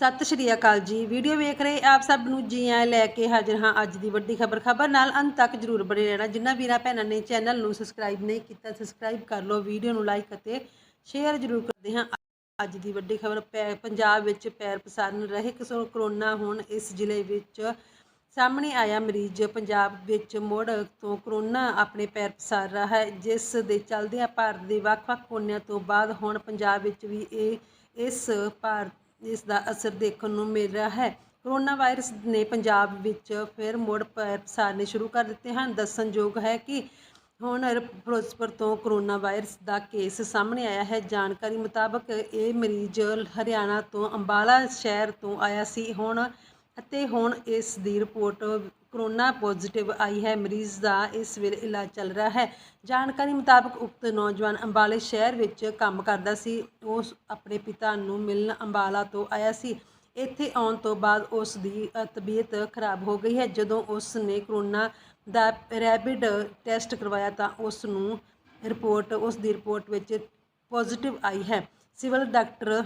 ਸਤਿ ਸ਼੍ਰੀ ਅਕਾਲ ਜੀ। ਵੀਡੀਓ ਵੇਖ ਰਹੇ ਆਪ ਸਭ ਨੂੰ ਜੀ ਆਇਆਂ ਲੈ ਕੇ ਹਾਜ਼ਰ ਹਾਂ ਅੱਜ ਦੀ ਵੱਡੀ ਖਬਰ। ਖਬਰ ਨਾਲ ਅੰਤ ਤੱਕ ਜਰੂਰ ਬਣੇ ਰਹਿਣਾ। ਜਿੰਨਾ ਵੀਰਾਂ ਭੈਣਾਂ ਨੇ ਚੈਨਲ ਨੂੰ ਸਬਸਕ੍ਰਾਈਬ ਨਹੀਂ ਕੀਤਾ ਸਬਸਕ੍ਰਾਈਬ ਕਰ ਲਓ, ਵੀਡੀਓ ਨੂੰ ਲਾਈਕ ਅਤੇ ਸ਼ੇਅਰ ਜਰੂਰ ਕਰਦੇ ਹਾਂ। ਅੱਜ ਦੀ ਵੱਡੀ ਖਬਰ ਪੰਜਾਬ ਵਿੱਚ ਪੈਰ ਪਸਾਰਨ ਰਹੇ ਕਿਸੋ ਕਰੋਨਾ ਹੁਣ ਇਸ ਜ਼ਿਲ੍ਹੇ ਵਿੱਚ ਸਾਹਮਣੇ ਆਇਆ ਮਰੀਜ਼। ਪੰਜਾਬ ਵਿੱਚ ਮੁੜ ਤੋਂ ਕਰੋਨਾ ਆਪਣੇ ਪੈਰ ਪਸਾਰ ਰਿਹਾ ਹੈ, ਜਿਸ ਦੇ ਚਲਦਿਆਂ ਭਾਰਤ ਦੇ ਵੱਖ-ਵੱਖ ਕੋਨਿਆਂ ਤੋਂ ਬਾਅਦ ਹੁਣ ਪੰਜਾਬ ਵਿੱਚ ਵੀ ਇਹ, ਇਸ ਭਾਰਤ ਇਸ ਦਾ ਅਸਰ ਦੇਖਣ ਨੂੰ ਮਿਲ ਰਿਹਾ ਹੈ। ਕਰੋਨਾ ਵਾਇਰਸ ਨੇ ਪੰਜਾਬ ਵਿੱਚ ਫਿਰ ਮੁੜ ਪੈਰ ਪਸਾਰਨੇ ਸ਼ੁਰੂ ਕਰ ਦਿੱਤੇ ਹਨ। ਦੱਸਣਯੋਗ ਹੈ ਕਿ ਹੁਣ ਫਿਰੋਜ਼ਪੁਰ ਤੋਂ ਕਰੋਨਾ ਵਾਇਰਸ ਦਾ ਕੇਸ ਸਾਹਮਣੇ ਆਇਆ ਹੈ। ਜਾਣਕਾਰੀ ਮੁਤਾਬਕ ਇਹ ਮਰੀਜ਼ ਹਰਿਆਣਾ ਤੋਂ ਅੰਬਾਲਾ ਸ਼ਹਿਰ ਤੋਂ ਆਇਆ ਸੀ। ਹੁਣ ਅਤੇ ਹੁਣ ਇਸ ਦੀ ਰਿਪੋਰਟ ਕਰੋਨਾ ਪੋਜ਼ਿਟਿਵ ਆਈ ਹੈ, ਮਰੀਜ਼ ਦਾ ਇਸ ਵੇਲੇ ਇਲਾਜ ਚੱਲ ਰਿਹਾ ਹੈ। ਜਾਣਕਾਰੀ ਮੁਤਾਬਕ ਉਕਤ ਨੌਜਵਾਨ ਅੰਬਾਲੇ ਸ਼ਹਿਰ ਵਿੱਚ ਕੰਮ ਕਰਦਾ ਸੀ। ਉਸ ਆਪਣੇ ਪਿਤਾ ਨੂੰ ਮਿਲਣ ਅੰਬਾਲਾ ਤੋਂ ਆਇਆ ਸੀ। ਇੱਥੇ ਆਉਣ ਤੋਂ ਬਾਅਦ ਉਸ ਦੀ ਤਬੀਅਤ ਖਰਾਬ ਹੋ ਗਈ ਹੈ। ਜਦੋਂ ਉਸ ਨੇ ਕਰੋਨਾ ਦਾ ਰੈਪਿਡ ਟੈਸਟ ਕਰਵਾਇਆ ਤਾਂ ਉਸ ਨੂੰ ਰਿਪੋਰਟ, ਉਸ ਦੀ ਰਿਪੋਰਟ ਵਿੱਚ ਪੋਜ਼ਿਟਿਵ ਆਈ ਹੈ। civil doctor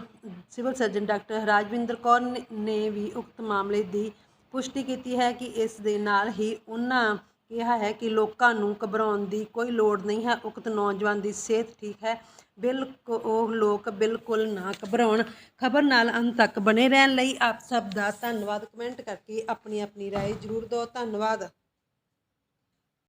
civil surgeon doctor Rajwinder Kaur ਨੇ- ਨੇ ਵੀ ਉਕਤ ਮਾਮਲੇ ਦੀ ਪੁਸ਼ਟੀ ਕੀਤੀ ਹੈ ਕਿ ਇਸ ਦੇ ਨਾਲ ਹੀ ਉਹਨਾਂ ਕਿਹਾ ਹੈ ਕਿ ਲੋਕਾਂ ਨੂੰ ਘਬਰਾਉਣ ਦੀ ਕੋਈ ਲੋੜ ਨਹੀਂ ਹੈ ਉਕਤ ਨੌਜਵਾਨ ਦੀ ਸਿਹਤ ਠੀਕ ਹੈ ਬਿਲਕੁਲ ਉਹ ਲੋਕ ਬਿਲਕੁਲ ਨਾ ਘਬਰਾਉਣ ਖਬਰ ਨਾਲ ਅੰਤ ਤੱਕ ਬਣੇ ਰਹਿਣ ਲਈ ਆਪ ਸਭ ਦਾ ਧੰਨਵਾਦ ਕਮੈਂਟ ਕਰਕੇ ਆਪਣੀ ਆਪਣੀ رائے ਜ਼ਰੂਰ ਦਿਓ ਧੰਨਵਾਦ